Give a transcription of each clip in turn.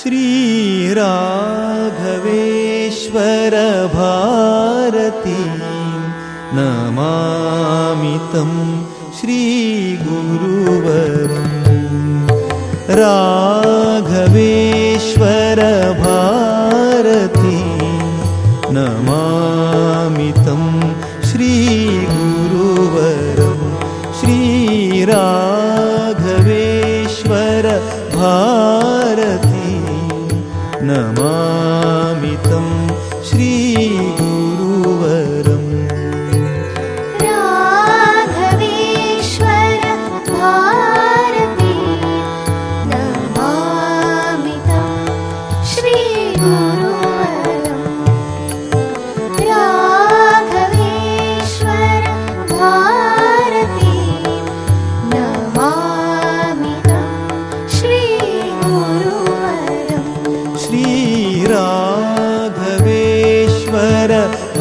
श्रीराघवेश्वर भारती नमामि तं श्रीगुरुवरम्। राघवेश्वर भारती श्रीगुरुवरं श्रीराघवेश्वर भारती नमामि तं श्रीगुरुवरम्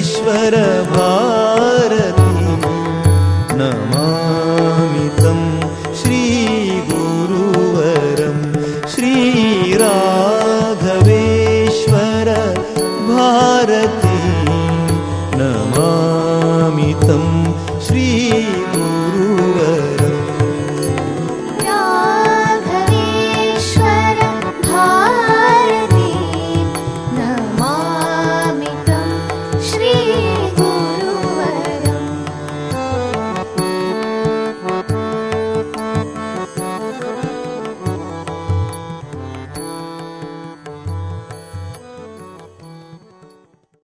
ईश्वर भारती नमामि तं श्रीगुरुवरं श्रीराघवेश्वर भारती नमामि तम्